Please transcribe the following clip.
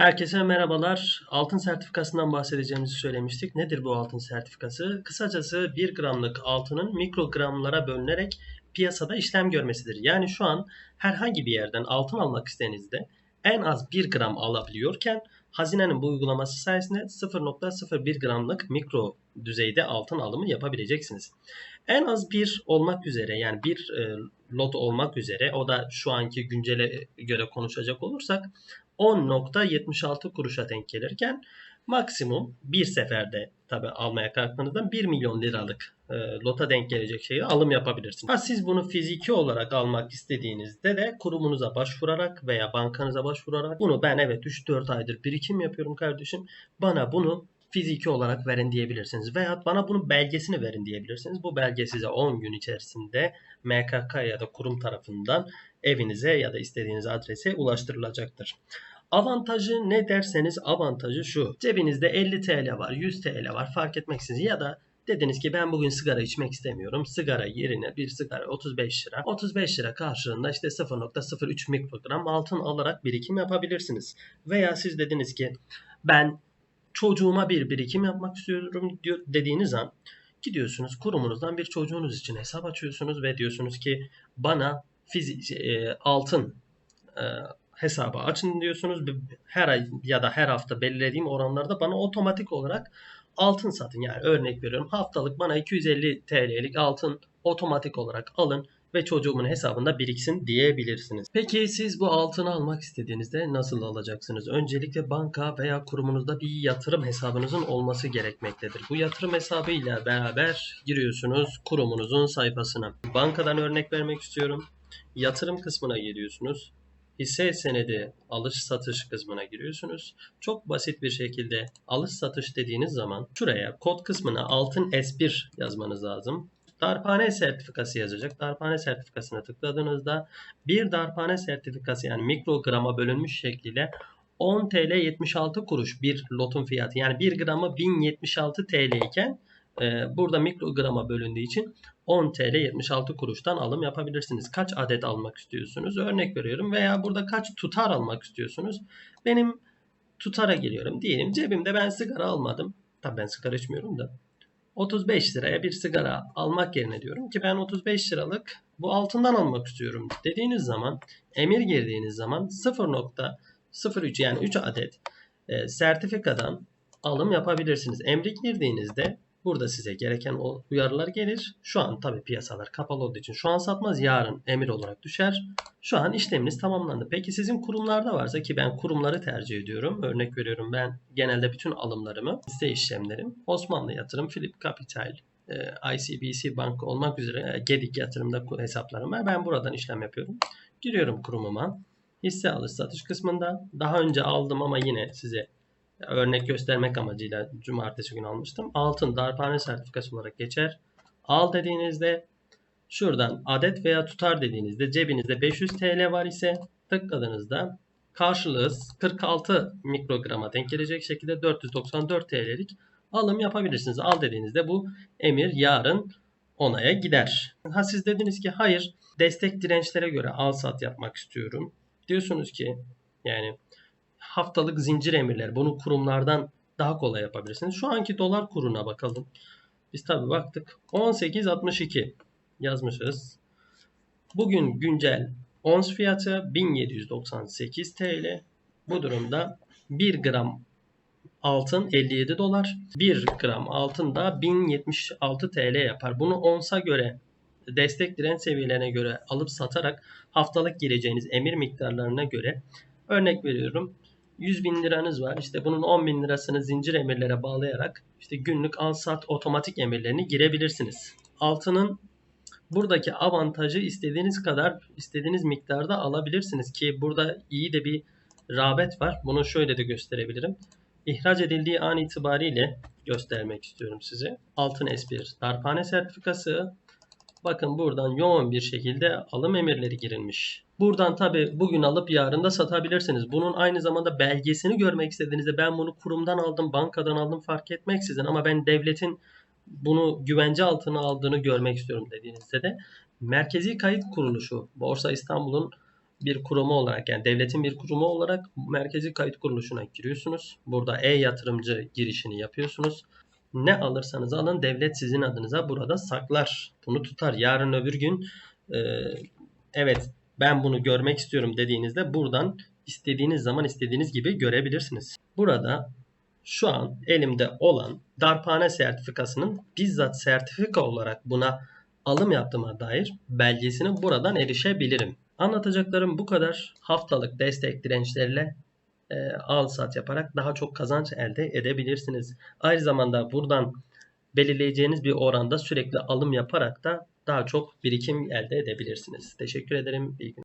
Herkese merhabalar. Altın sertifikasından bahsedeceğimizi söylemiştik. Nedir bu altın sertifikası? Kısacası 1 gramlık altının mikrogramlara bölünerek piyasada işlem görmesidir. Yani şu an herhangi bir yerden altın almak istediğinizde en az 1 gram alabiliyorken hazinenin bu uygulaması sayesinde 0.01 gramlık mikro düzeyde altın alımı yapabileceksiniz. En az bir olmak üzere yani bir e, lot olmak üzere o da şu anki güncele göre konuşacak olursak 10.76 kuruşa denk gelirken maksimum bir seferde tabi almaya kalktığınızda 1 milyon liralık e, lota denk gelecek şeyi alım yapabilirsiniz. Ha siz bunu fiziki olarak almak istediğinizde de kurumunuza başvurarak veya bankanıza başvurarak bunu ben evet 3-4 aydır birikim yapıyorum kardeşim. Bana bunu fiziki olarak verin diyebilirsiniz. Veya bana bunun belgesini verin diyebilirsiniz. Bu belge size 10 gün içerisinde MKK ya da kurum tarafından evinize ya da istediğiniz adrese ulaştırılacaktır. Avantajı ne derseniz avantajı şu. Cebinizde 50 TL var, 100 TL var fark etmeksizin ya da Dediniz ki ben bugün sigara içmek istemiyorum. Sigara yerine bir sigara 35 lira. 35 lira karşılığında işte 0.03 mikrogram altın alarak birikim yapabilirsiniz. Veya siz dediniz ki ben çocuğuma bir birikim yapmak istiyorum diyor, dediğiniz an gidiyorsunuz kurumunuzdan bir çocuğunuz için hesap açıyorsunuz ve diyorsunuz ki bana fizik e, altın e, hesabı açın diyorsunuz. Her ay ya da her hafta belirlediğim oranlarda bana otomatik olarak altın satın. Yani örnek veriyorum haftalık bana 250 TL'lik altın otomatik olarak alın ve çocuğumun hesabında biriksin diyebilirsiniz. Peki siz bu altını almak istediğinizde nasıl alacaksınız? Öncelikle banka veya kurumunuzda bir yatırım hesabınızın olması gerekmektedir. Bu yatırım hesabı ile beraber giriyorsunuz kurumunuzun sayfasına. Bankadan örnek vermek istiyorum. Yatırım kısmına geliyorsunuz hisse senedi alış satış kısmına giriyorsunuz. Çok basit bir şekilde alış satış dediğiniz zaman şuraya kod kısmına altın S1 yazmanız lazım. Darphane sertifikası yazacak. Darphane sertifikasına tıkladığınızda bir darphane sertifikası yani mikrograma bölünmüş şekliyle 10 TL 76 kuruş bir lotun fiyatı. Yani 1 gramı 1076 TL iken e, burada mikrograma bölündüğü için 10 TL 76 kuruştan alım yapabilirsiniz. Kaç adet almak istiyorsunuz? Örnek veriyorum. Veya burada kaç tutar almak istiyorsunuz? Benim tutara giriyorum. Diyelim cebimde ben sigara almadım. Tabii ben sigara içmiyorum da. 35 liraya bir sigara almak yerine diyorum ki ben 35 liralık bu altından almak istiyorum dediğiniz zaman emir girdiğiniz zaman 0.03 yani 3 adet e, sertifikadan alım yapabilirsiniz. Emri girdiğinizde Burada size gereken uyarılar gelir. Şu an tabi piyasalar kapalı olduğu için şu an satmaz. Yarın emir olarak düşer. Şu an işleminiz tamamlandı. Peki sizin kurumlarda varsa ki ben kurumları tercih ediyorum. Örnek veriyorum ben genelde bütün alımlarımı hisse işlemlerim Osmanlı Yatırım, Philip Capital, e, ICBC Bank olmak üzere e, Gedik yatırımda hesaplarım var. Ben buradan işlem yapıyorum. Giriyorum kurumuma. Hisse alış satış kısmında daha önce aldım ama yine size örnek göstermek amacıyla cumartesi günü almıştım. Altın darphane sertifikası olarak geçer. Al dediğinizde şuradan adet veya tutar dediğinizde cebinizde 500 TL var ise tıkladığınızda karşılığı 46 mikrograma denk gelecek şekilde 494 TL'lik alım yapabilirsiniz. Al dediğinizde bu emir yarın onaya gider. Ha siz dediniz ki hayır destek dirençlere göre al sat yapmak istiyorum. Diyorsunuz ki yani haftalık zincir emirler. Bunu kurumlardan daha kolay yapabilirsiniz. Şu anki dolar kuruna bakalım. Biz tabi baktık. 18.62 yazmışız. Bugün güncel ons fiyatı 1798 TL. Bu durumda 1 gram altın 57 dolar. 1 gram altın da 1076 TL yapar. Bunu onsa göre destek direnç seviyelerine göre alıp satarak haftalık gireceğiniz emir miktarlarına göre örnek veriyorum 100 bin liranız var. İşte bunun 10 bin lirasını zincir emirlere bağlayarak işte günlük al sat otomatik emirlerini girebilirsiniz. Altının buradaki avantajı istediğiniz kadar istediğiniz miktarda alabilirsiniz ki burada iyi de bir rağbet var. Bunu şöyle de gösterebilirim. İhraç edildiği an itibariyle göstermek istiyorum size. Altın S1 darphane sertifikası. Bakın buradan yoğun bir şekilde alım emirleri girilmiş. Buradan tabi bugün alıp yarın da satabilirsiniz. Bunun aynı zamanda belgesini görmek istediğinizde ben bunu kurumdan aldım, bankadan aldım fark etmeksizin ama ben devletin bunu güvence altına aldığını görmek istiyorum dediğinizde de Merkezi Kayıt Kuruluşu, Borsa İstanbul'un bir kurumu olarak yani devletin bir kurumu olarak merkezi kayıt kuruluşuna giriyorsunuz. Burada e-yatırımcı girişini yapıyorsunuz. Ne alırsanız alın devlet sizin adınıza burada saklar. Bunu tutar. Yarın öbür gün e, evet ben bunu görmek istiyorum dediğinizde buradan istediğiniz zaman istediğiniz gibi görebilirsiniz. Burada şu an elimde olan darphane sertifikasının bizzat sertifika olarak buna alım yaptığıma dair belgesine buradan erişebilirim. Anlatacaklarım bu kadar. Haftalık destek dirençleriyle e, al sat yaparak daha çok kazanç elde edebilirsiniz. Aynı zamanda buradan belirleyeceğiniz bir oranda sürekli alım yaparak da daha çok birikim elde edebilirsiniz. Teşekkür ederim. İyi günler.